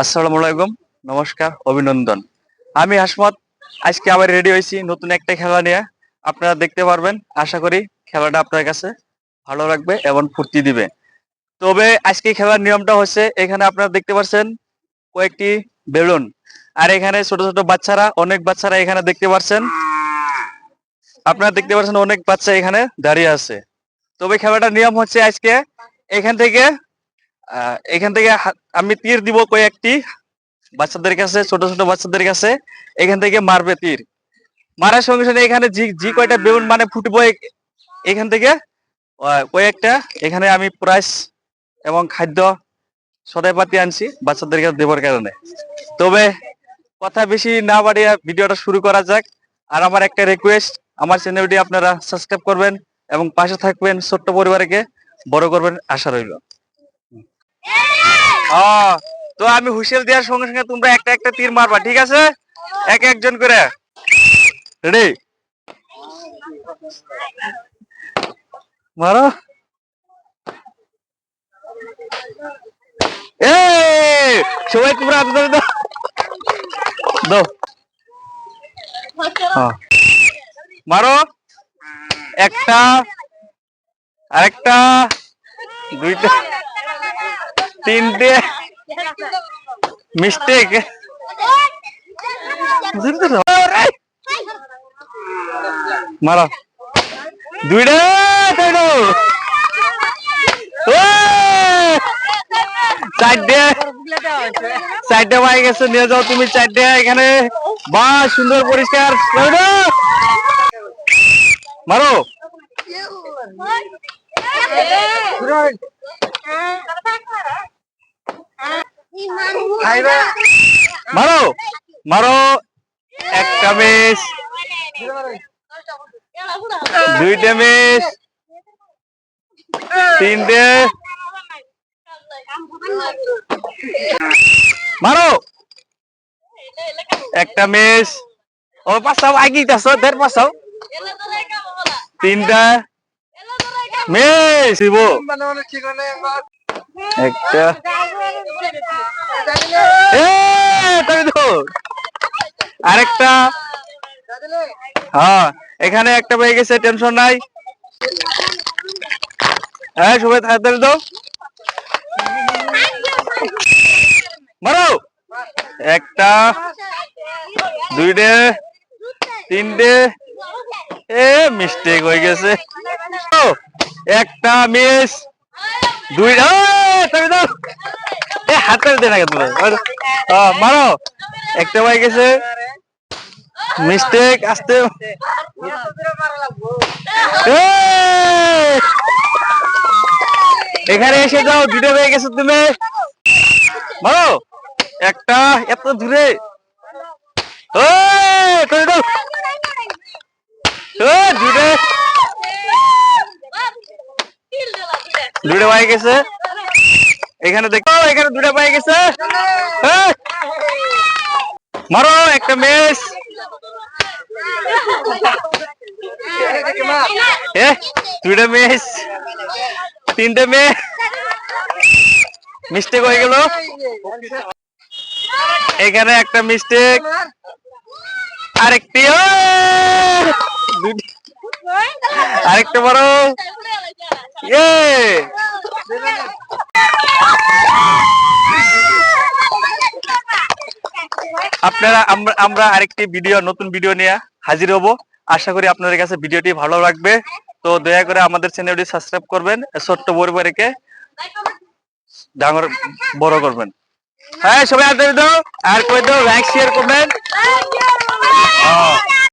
আসসালামু আলাইকুম, নমস্কার, অভিনন্দন। আমি হাসমত, আজকে আবার রেডি হয়েছি নতুন একটা খেলা নিয়ে। আপনারা দেখতে পারবেন, আশা করি খেলাটা আপনার কাছে ভালো লাগবে এবং ফুর্তি দিবে। তবে আজকে খেলার নিয়মটা হচ্ছে, এখানে আপনারা দেখতে পাচ্ছেন কয়েকটি বেলুন। আর এখানে ছোট ছোট বাচ্চারা, অনেক বাচ্চারা এখানে দেখতে পাচ্ছেন। আপনারা দেখতে পাচ্ছেন অনেক বাচ্চা এখানে দাঁড়িয়ে আছে। তবে খেলাটার নিয়ম হচ্ছে আজকে এখান থেকে এখান থেকে আমি তীর দিব কয়েকটি বাচ্চাদের কাছে, ছোট ছোট বাচ্চাদের কাছে। এখান থেকে মারবে তীর। মারার সঙ্গে সঙ্গে এখানে জি কয়টা বেলুন মানে ফুটবো এখান থেকে কয়েকটা। এখানে আমি প্রাইস এবং খাদ্য সদাই পাতি আনছি বাচ্চাদের কাছে দেবার কারণে। তবে কথা বেশি না বাড়িয়ে ভিডিওটা শুরু করা যাক। আর আমার একটা রিকোয়েস্ট আমার চ্যানেলটি আপনারা সাবস্ক্রাইব করবেন। এবং পাশে থাকবেন ছোট্ট পরিবারকে বড় করবেন আশা রইল। তো আমি হুইসেল দেওয়ার সঙ্গে সঙ্গে তোমরা একটা একটা তীর মারবা ঠিক আছে? এক একজন করে। রেডি মারো। এ সবাই তোমরা হাত ধরে দাও। দাও। মারো। একটা, আরেকটা, দুইটা, তিনটে। মিস্টেক মারো। দুইটা! চারটে। চারটে পাই গেছে, নিয়ে যাও তুমি চারটে এখানে। বা সুন্দর পরিষ্কার। মারো। মারো। মারো। একটা মিস দুইটা মিস তিনটে। মারো। একটা মিস ও আগিয়ে যাচ্ছ দেড় পাঁচাও তিনটা। মিস দিব একটা। তো আরেকটা। হ্যাঁ এখানে একটা পেয়ে গেছে, টেনশন নাই। হ্যাঁ সবাই তাড়াতাড়ি দাও। মারো। একটা, দুইটে, তিনটে। এ মিস্টেক হয়ে গেছে। একটা মিস দুইটা এ, তুমি হাতে দে না হ্যাঁ মারো। একটা হয়ে গেছে। মিস্টেক আসতে। এখানে এসে যাও দুটো হয়ে গেছে তুমি। মারো। একটা এত দূরে। ও ও দুটো দুটো পাই গেছে। এখানে দেখো এখানে দুটো পাই গেছে! মারো, একটা মেস। এ দুটো মেস। তিনটে মেয়ে মিস্টেক হয়ে গেল। এখানে একটা মিস্টেক। আরেকটি আরেকটা বড় ইয়ে আপনারা আমরা আরেকটি ভিডিও নতুন ভিডিও নিয়ে হাজির হব। আশা করি আপনাদের কাছে ভিডিওটি ভালো লাগবে। তো দয়া করে আমাদের চ্যানেলটি সাবস্ক্রাইব করবেন ছোট্ট পরিবারকে ডাঙর বড় করবেন। হ্যাঁ সবাই আর দাও আর কই দাও লাইক শেয়ার করবেন